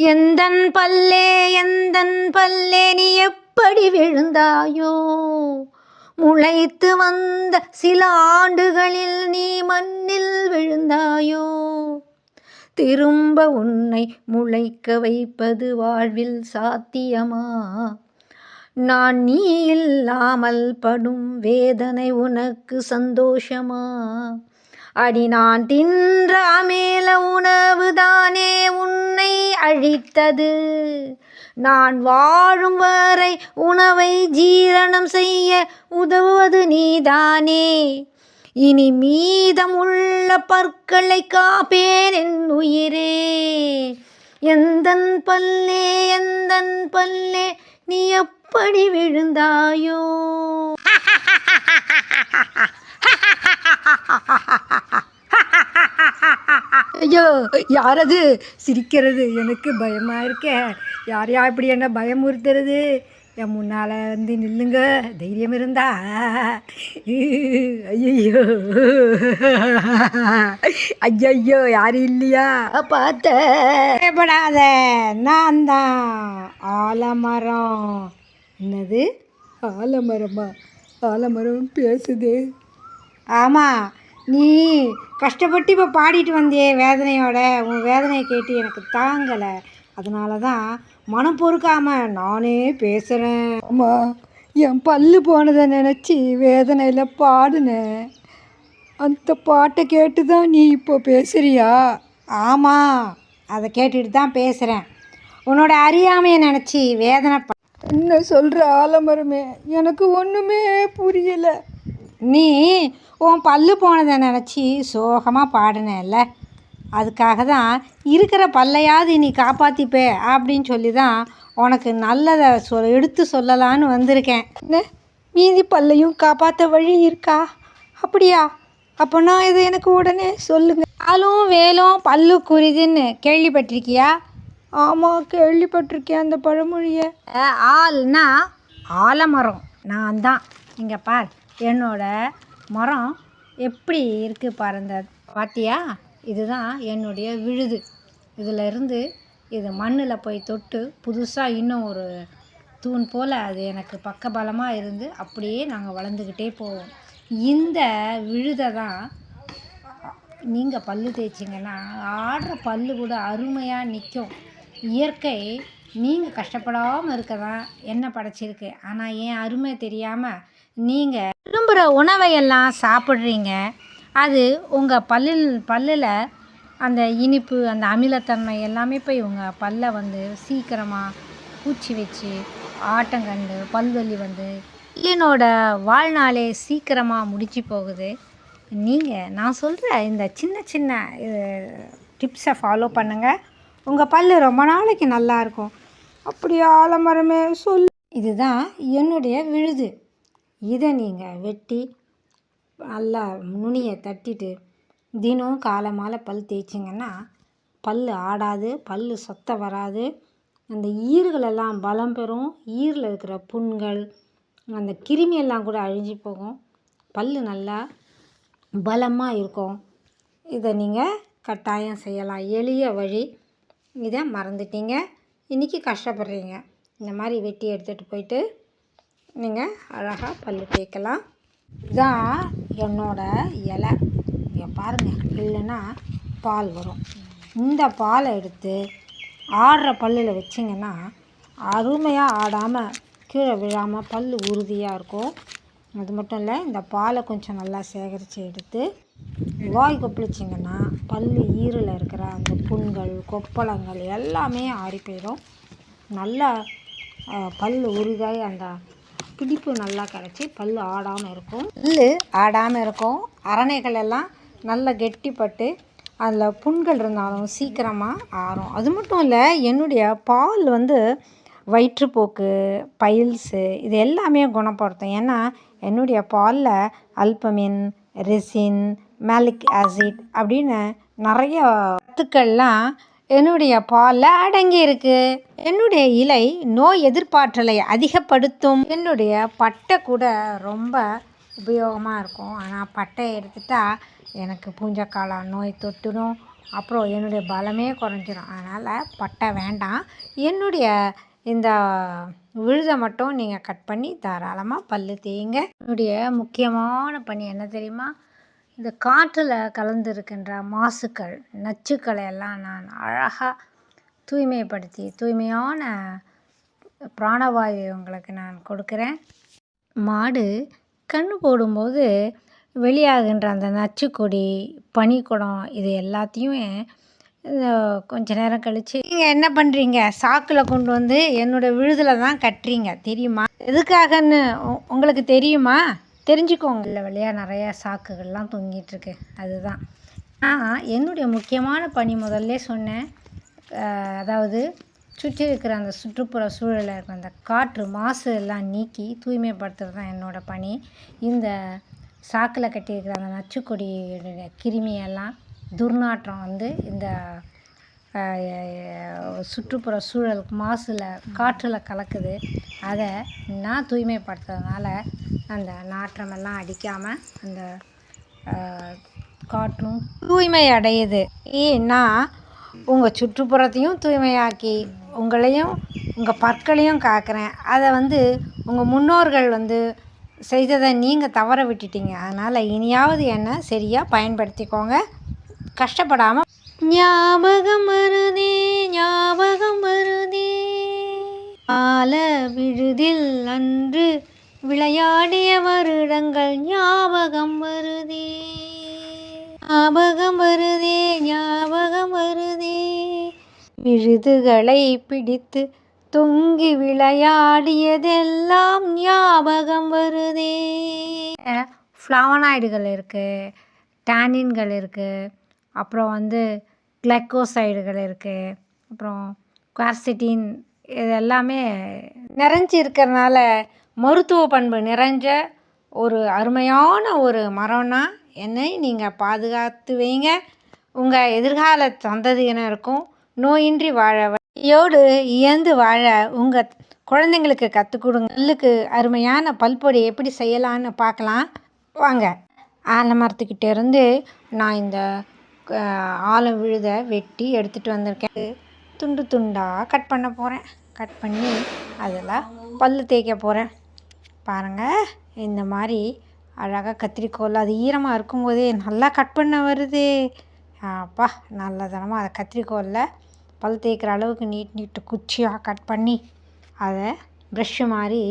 எந்தன் பல்லே எந்தன் பல்லே நீ எப்படி விழுந்தாயோ? முளைத்து வந்த சில ஆண்டுகளில் நீ மண்ணில் விழுந்தாயோ? திரும்ப உன்னை முளைக்க வைப்பது வாழ்வில் சாத்தியமா? நான் நீ இல்லாமல் படும் வேதனை உனக்கு சந்தோஷமா? அடி நான் தின்ற அமேல உணவுதானே உன்னை அழித்தது. நான் வாழும் வரை உணவை ஜீரணம் செய்ய உதவுவது நீதானே. இனி மீதம் உள்ள பற்களை காப்பேன் என் உயிரே. எந்தன் பல்லே எந்தன் பல்லே நீ எப்படி விழுந்தாயோ? ஐயோ யாரது? சிரிக்கிறது. எனக்கு பயமாக இருக்கே. யாரையா இப்படி என்ன பயமுறுத்துறது? என் முன்னால் வந்து நில்லுங்க. தைரியம் இருந்தா. ஐயோ ஐயோ யாரும் இல்லையா? பார்த்த. பயப்படாத. நான் தான். ஆலமரம். என்னது? ஆலமரமா? ஆலமரம் பேசுது. ஆமாம் நீ கஷ்டப்பட்டு இப்போ பாடிட்டு வந்தியே வேதனையோட. உன் வேதனையை கேட்டு எனக்கு தாங்கலை. அதனால தான் மனம் பொறுக்காம நானே பேசுகிறேன் ஆமாம் என் பல்லு போனதை நினச்சி வேதனையில் பாடினேன். அந்த பாட்டை கேட்டு தான் நீ இப்போ பேசுறியா? ஆமாம் அதை கேட்டுட்டு தான் பேசுகிறேன் உன்னோட அறியாமையை நினச்சி வேதனை என்ன சொல்கிற ஆலமரமே எனக்கு ஒன்றுமே புரியலை. நீ உன் பல்லு போனதை நினச்சி சோகமாக பாடினேல்ல அதுக்காக தான் இருக்கிற பல்லையாவது நீ காப்பாற்றிப்பே அப்படின்னு சொல்லி தான் உனக்கு நல்லதை சொ எடுத்து சொல்லலான்னு வந்திருக்கேன். என்ன? மீதி பல்லையும் காப்பாற்ற வழி இருக்கா? அப்படியா? அப்போனா இது எனக்கு உடனே சொல்லுங்க. ஆளும் வேலும் பல்லு குறிதுன்னு கேள்விப்பட்டிருக்கியா? ஆமாம் கேள்விப்பட்டிருக்கேன் அந்த பழமொழியை. ஆள்னா ஆலமரம். நான் தான். இங்கே பார் என்னோட மரம் எப்படி இருக்குது பாரு இந்த பாத்தியா? இதுதான் என்னுடைய விழுது. இதில் இருந்து இது மண்ணில் போய் தொட்டு புதுசாக இன்னும் ஒரு தூண் போல் அது எனக்கு பக்கபலமாக இருந்து அப்படியே நாங்கள் வளர்ந்துக்கிட்டே போவோம். இந்த விழுதை தான் நீங்கள் பல்லு தேய்ச்சிங்கன்னா ஆடுற பல்லு கூட அருமையாக நிற்கும் இயற்கை நீங்கள் கஷ்டப்படாமல் இருக்க தான் என்ன படைச்சிருக்கு. ஆனால் ஏன் அருமை தெரியாமல் நீங்கள் விரும்புகிற உணவையெல்லாம் சாப்பிட்றீங்க. அது உங்கள் பல்லில் பல்லில் அந்த இனிப்பு அந்த அமிலத்தன்மை எல்லாமே போய் உங்கள் பல்லை வந்து சீக்கிரமாக பூச்சி வச்சு ஆட்டங்கண்டு பல்வலி வந்து பல்லினோட வாழ்நாளே சீக்கிரமாக முடிச்சு போகுது. நீங்கள் நான் சொல்கிற இந்த சின்ன சின்ன டிப்ஸை ஃபாலோ பண்ணுங்கள் உங்கள் பல் ரொம்ப நாளைக்கு நல்லா இருக்கும். அப்படி ஆலமரமே சொல் இதுதான் என்னுடைய விழுது. இதை நீங்கள் வெட்டி நல்லா நுனியை தட்டிட்டு தினம் காலை மாலை பல் தேய்ச்சிங்கன்னா பல் ஆடாது பல் சொத்த வராது. அந்த ஈறுகளெல்லாம் பலம் பெறும். ஈரில் இருக்கிற புண்கள் அந்த கிருமியெல்லாம் கூட அழிஞ்சு போகும். பல் நல்லா பலமாக இருக்கும். இதை நீங்கள் கட்டாயம் செய்யலாம். எளிய வழி. இதை மறந்துட்டீங்க. இன்றைக்கி கஷ்டப்படுறீங்க. இந்த மாதிரி வெட்டி எடுத்துகிட்டு போயிட்டு நீங்கள் அழகாக பல் தேய்க்கலாம். இதான் என்னோடய இலை. இங்கே பாருங்கள் இல்லைன்னா பால் வரும். இந்த பாலை எடுத்து ஆடுற பல்லில் வச்சிங்கன்னா அருமையாக ஆடாமல் கீழே விழாமல் பல் உறுதியாக இருக்கும். அது மட்டும் இல்லை இந்த பாலை கொஞ்சம் நல்லா சேகரித்து எடுத்து வாய் கொப்பளிச்சிங்கன்னா பல் ஈரில் இருக்கிற அந்த புண்கள் கொப்பளங்கள் எல்லாமே ஆறி போயிடும். நல்லா பல் உருகாய் அந்த பிடிப்பு நல்லா கிடச்சி பல் ஆடாமல் இருக்கும். பல் ஆடாமல் இருக்கும். அரணைகள் எல்லாம் நல்லா கெட்டிப்பட்டு அதில் புண்கள் இருந்தாலும் சீக்கிரமாக ஆறும். அது மட்டும் இல்லை என்னுடைய பால் வந்து வயிற்றுப்போக்கு பைல்ஸு இது எல்லாமே குணப்படுத்தும். ஏன்னா என்னுடைய பாலில் அல்பமின் ரெசின் மேலிக் ஆசிட் அப்படின்னு நிறைய சத்துக்கள்லாம் என்னுடைய பாலில் அடங்கி இருக்கு. என்னுடைய இலை நோய் எதிர்ப்பாற்றலை அதிகப்படுத்தும். என்னுடைய பட்டை கூட ரொம்ப உபயோகமாக இருக்கும். ஆனால் பட்டையை எடுத்துட்டால் எனக்கு பூஞ்சக்காளான் நோய் தொட்டுடும் அப்புறம் என்னுடைய பலமே குறைஞ்சிரும். அதனால் பட்டை வேண்டாம். என்னுடைய இந்த விழுதை மட்டும் நீங்கள் கட் பண்ணி தாராளமாக பல்லு தேங்க என்னுடைய முக்கியமான பணி என்ன தெரியுமா? இந்த காற்றில் கலந்துருக்கின்ற மாசுக்கள் நச்சுக்களை எல்லாம் நான் அழகாக தூய்மைப்படுத்தி தூய்மையான பிராணவாயு உங்களுக்கு நான் கொடுக்குறேன். மாடு கன்று போடும்போது வெளியாகின்ற அந்த நச்சுக்கொடி பனிக்குடம் இது எல்லாத்தையும் கொஞ்ச நேரம் கழித்து நீங்கள் என்ன பண்ணுறீங்க சாக்கில் கொண்டு வந்து என்னோடய விழுதில் தான் கட்டுறீங்க தெரியுமா? எதுக்காகன்னு உங்களுக்கு தெரியுமா? தெரிஞ்சுக்கோங்க. இல்லை வழியாக நிறையா சாக்குகள்லாம் தொங்கிட்டுருக்கு. அதுதான். நான் என்னுடைய முக்கியமான பணி முதல்ல சொன்னேன். அதாவது சுற்றி இருக்கிற அந்த சுற்றுப்புற சூழலில் இருக்கிற அந்த காற்று மாசு எல்லாம் நீக்கி தூய்மைப்படுத்துறது தான் என்னோடய பணி. இந்த சாக்கில் கட்டியிருக்கிற அந்த நச்சுக்கொடியுடைய கிருமியெல்லாம் துர்நாற்றம் வந்து இந்த சுற்றுப்புற சூழல் மாசில் காற்றில் கலக்குது. அதை நான் தூய்மைப்படுத்துறதுனால அந்த நாற்றமெல்லாம் அடிக்காமல் அந்த காற்றும் தூய்மை அடையுது. ஏன்னா உங்கள் சுற்றுப்புறத்தையும் தூய்மையாக்கி உங்களையும் உங்கள் பற்களையும் காக்கிறேன். அதை வந்து உங்கள் முன்னோர்கள் வந்து செய்ததை நீங்கள் தவற விட்டுட்டீங்க. அதனால் இனியாவது என்ன சரியாக பயன்படுத்திக்கோங்க. கஷ்டப்படாமல் ஞாபகம் வருதே ஞாபகம் வருதே. ஆல விழுதில் அன்று விளையாடிய வருடங்கள் ஞாபகம் வருதே. ஞாபகம் வருதே ஞாபகம் வருதே. விழுதுகளை பிடித்து தொங்கி விளையாடியதெல்லாம் ஞாபகம் வருதே. ஃப்ளவனாய்டுகள் இருக்குது டேனின்கள் இருக்குது அப்புறம் வந்து கிளைக்கோசைடுகள் இருக்குது அப்புறம் குவார்சிட்டின் இது எல்லாமே நிறைஞ்சி இருக்கிறனால மருத்துவ பண்பு நிறைஞ்ச ஒரு அருமையான ஒரு மரம்னா என்னை நீங்கள் பாதுகாத்து வைங்க. உங்கள் எதிர்கால சந்ததியினருக்கும் நோயின்றி வாழ யோடு இயந்து வாழ உங்கள் குழந்தைங்களுக்கு கற்றுக் கொடுங்க. நெல்லுக்கு அருமையான பல்பொடி எப்படி செய்யலான்னு பார்க்கலாம். வாங்க. ஆலமரத்துக்கிட்டே இருந்து நான் இந்த ஆலம் விழுத வெட்டி எடுத்துகிட்டு வந்திருக்கேன். துண்டு துண்டாக கட் பண்ண போகிறேன் கட் பண்ணி அதில் பல் தேய்க்க போகிறேன் பாருங்கள் இந்த மாதிரி அழகாக கத்திரிக்கோல் அது ஈரமாக இருக்கும்போதே நல்லா கட் பண்ண வருது. அப்பா நல்லதனமாக அதை கத்திரிக்கோலில் பல் தேய்க்கிற அளவுக்கு நீட் நீட்டு குச்சியாக கட் பண்ணி அதை ப்ரெஷ்ஷு மாதிரி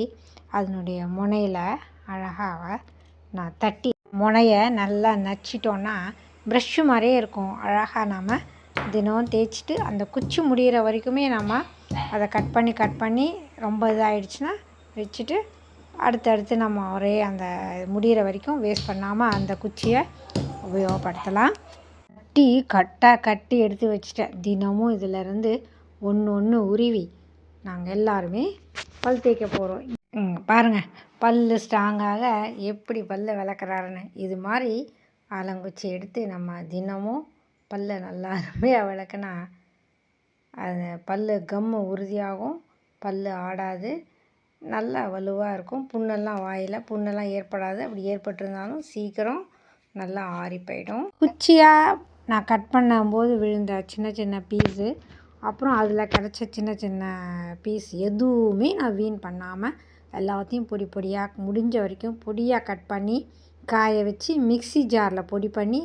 அதனுடைய முனையில் அழகாக நான் தட்டி முனையை நல்லா நச்சிட்டோன்னா ப்ரெஷ்ஷு மாதிரியே இருக்கும். அழகாக நாம் தினம் தேய்ச்சிட்டு அந்த குச்சி முடிகிற வரைக்குமே நம்ம அதை கட் பண்ணி கட் பண்ணி ரொம்ப இதாகிடுச்சுன்னா வச்சுட்டு அடுத்தடுத்து நம்ம ஒரே அந்த முடிகிற வரைக்கும் வேஸ்ட் பண்ணாமல் அந்த குச்சியை உபயோகப்படுத்தலாம். கட்டி கட்டாக கட்டி எடுத்து வச்சுட்டேன். தினமும் இதிலேருந்து ஒன்று ஒன்று உருவி நாங்கள் எல்லாருமே பல் தேய்க்க போகிறோம் பாருங்கள் பல் ஸ்ட்ராங்காக எப்படி பல்லை விளக்குறாருன்னு. இது மாதிரி ஆலங்குச்சி எடுத்து நம்ம தினமும் பல்லை நல்லா அருமையாக விளக்குனா அது பல் கம்மு உறுதியாகும் பல் ஆடாது. நல்லா வலுவாக இருக்கும். புண்ணெல்லாம் வாயில் புண்ணெல்லாம் ஏற்படாது. அப்படி ஏற்பட்டிருந்தாலும் சீக்கிரம் நல்லா ஆறி போயிடும். குச்சியாக நான் கட் பண்ணும்போது விழுந்த சின்ன சின்ன பீஸு அப்புறம் அதில் கிடச்ச சின்ன சின்ன பீஸ் எதுவுமே நான் வீண் பண்ணாமல் எல்லாத்தையும் பொடி பொடியாக முடிஞ்ச வரைக்கும் பொடியாக கட் பண்ணி காய வச்சு மிக்ஸி ஜாரில் பொடி பண்ணி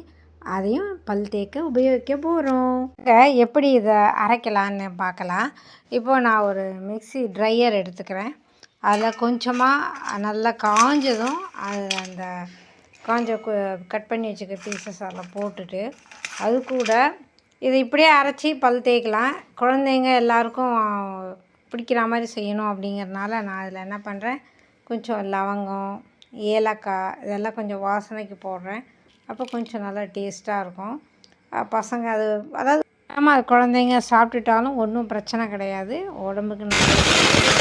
அதையும் பல் தேய்க்க உபயோகிக்க போகிறோம் எப்படி இதை அரைக்கலான்னு பார்க்கலாம். இப்போ நான் ஒரு மிக்ஸி ட்ரையர் எடுத்துக்கிறேன். அதில் கொஞ்சமாக நல்லா காஞ்சதும் அது அந்த காஞ்ச கட் பண்ணி வச்சுக்க பீசஸ் அதில் போட்டுட்டு அது கூட இதை இப்படியே அரைச்சி பல் தேய்க்கலாம். குழந்தைங்க எல்லாருக்கும் பிடிக்கிற மாதிரி செய்யணும் அப்படிங்கிறதுனால நான் அதில் என்ன பண்ணுறேன் கொஞ்சம் லவங்கம் ஏலக்காய் இதெல்லாம் கொஞ்சம் வாசனைக்கு போடுறேன். அப்போ கொஞ்சம் நல்லா டேஸ்ட்டாக இருக்கும். பசங்க அது அதாவது ஆமாம் அது குழந்தைங்க சாப்பிட்டுட்டாலும் ஒன்றும் பிரச்சனை கிடையாது. உடம்புக்கு நல்லது.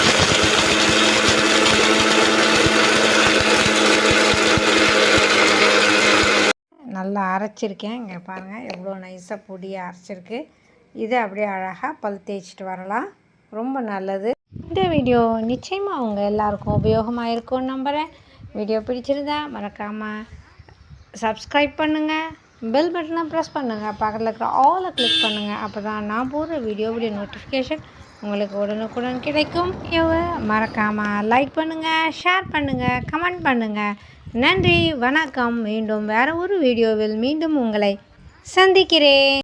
நல்லா அரைச்சிருக்கேன். இங்கே பாருங்கள் எவ்வளோ நைஸாக பொடியாக அரைச்சிருக்கு. இதை அப்படியே அழகாக பல் தேய்ச்சிட்டு வரலாம். ரொம்ப நல்லது. இந்த வீடியோ நிச்சயமாக உங்கள் எல்லாருக்கும் உபயோகமாக இருக்கும்னு நம்புகிறேன் வீடியோ பிடிச்சிருந்தா மறக்காமல் சப்ஸ்கிரைப் பண்ணுங்கள் பெல் பட்டனை ப்ரெஸ் பண்ணுங்கள் பக்கத்தில் இருக்கிற ஆலை கிளிக் பண்ணுங்கள் அப்போ தான் நான் போடுற வீடியோவுடைய நோட்டிஃபிகேஷன் உங்களுக்கு உடனுக்குடன் கிடைக்கும். மறக்காமல் லைக் பண்ணுங்கள் ஷேர் பண்ணுங்கள் கமெண்ட் பண்ணுங்கள் நன்றி வணக்கம். மீண்டும் வேறு ஒரு வீடியோவில் மீண்டும் உங்களை சந்திக்கிறேன்.